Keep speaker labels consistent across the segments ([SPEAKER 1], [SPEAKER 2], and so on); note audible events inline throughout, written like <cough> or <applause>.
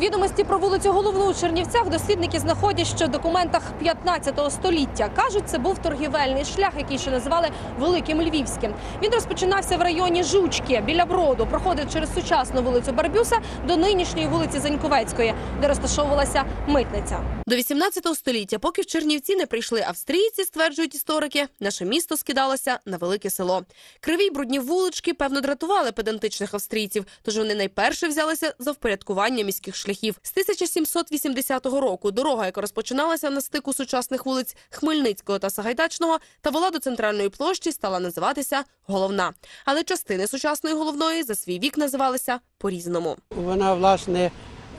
[SPEAKER 1] Відомості про вулицю головну у Чернівцях дослідники знаходять ще в документах 15 століття. кажуть, це був торгівельний шлях, який ще називали Великим Львівським. Він розпочинався в районі Жучки біля броду, проходив через сучасну вулицю Барбюса до нинішньої вулиці Заньковецької, де розташовувалася митниця. До 18 століття, поки в Чернівці не прийшли австрійці, стверджують історики, наше місто скидалося на велике село. Криві й брудні вулички, певно, дратували педантичних австрійців, тож вони найперше взялися за впорядкування міських шляхів. З 1780 року дорога, яка розпочиналася на стику сучасних вулиць Хмельницького та Сагайдачного, та вела до центральної площі, стала називатися Головна. Але частини сучасної головної за свій вік називалися по-різному.
[SPEAKER 2] Вона, власне,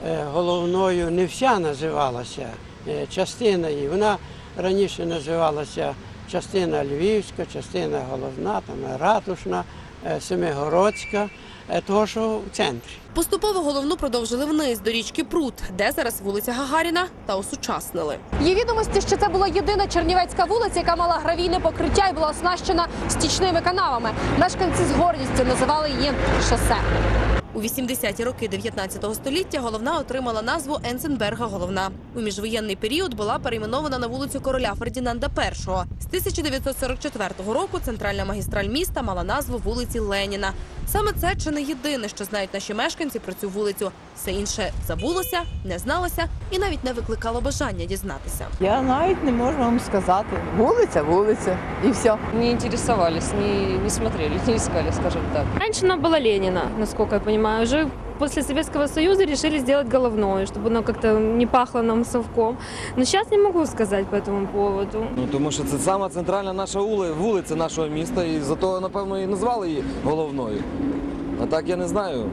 [SPEAKER 2] е, головною не вся називалася, е, частина її. Вона раніше називалася частина Львівська, частина головна, там ратушна, Семигородська, е, того, що в центрі.
[SPEAKER 1] Поступово головну продовжили вниз до річки Прут, де зараз вулиця Гагаріна, та осучаснили. Є відомості, що це була єдина чернівецька вулиця, яка мала гравійне покриття і була оснащена стічними канавами. Мешканці з гордістю називали її шосе. У 80-ті роки 19 століття головна отримала назву Енценберга Головна. У міжвоєнний період була перейменована на вулицю короля Фердінанда І. З 1944 року центральна магістраль міста мала назву вулиці Леніна. Саме це чи не єдине, що знають наші мешканці про цю вулицю. Все інше забулося, не зналося і навіть не викликало бажання дізнатися.
[SPEAKER 3] Я навіть не можу вам сказати. Вулиця, вулиця і все.
[SPEAKER 4] не интересовались, не, не смотрели, <laughs> не искали, скажем так.
[SPEAKER 5] Раньше она была Ленина, насколько я понимаю. Уже после Советского Союза решили сделать головное, чтобы оно как-то не пахло нам совком. Но сейчас не могу сказать по этому поводу.
[SPEAKER 6] Ну тому що це сама центральна наша ули- вулиця нашого міста, і зато напевно і назвали її головною. А так я не знаю.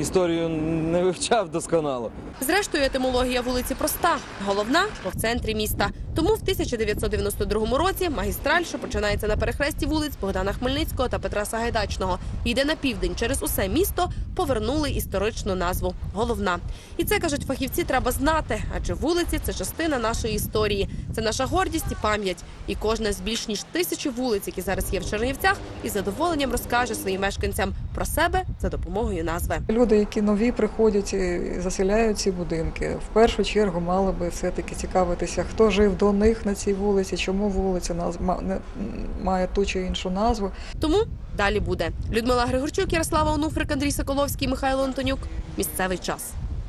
[SPEAKER 6] Історію не вивчав досконало.
[SPEAKER 1] Зрештою, етимологія вулиці проста. Головна, бо в центрі міста. Тому в 1992 році магістраль, що починається на перехресті вулиць Богдана Хмельницького та Петра Сагайдачного, йде на південь через усе місто, повернули історичну назву Головна. І це кажуть фахівці, треба знати, адже вулиці це частина нашої історії. Це наша гордість і пам'ять. І кожна з більш ніж тисячі вулиць, які зараз є в Чернівцях, із задоволенням розкаже своїм мешканцям про себе за допомогою назви.
[SPEAKER 7] Люди, які нові приходять і заселяють ці будинки, в першу чергу мали би все-таки цікавитися, хто жив до них на цій вулиці, чому вулиця має ту чи іншу назву.
[SPEAKER 1] Тому далі буде Людмила Григорчук, Ярослава Онуфрик, Андрій Соколовський, Михайло Антонюк. Місцевий час.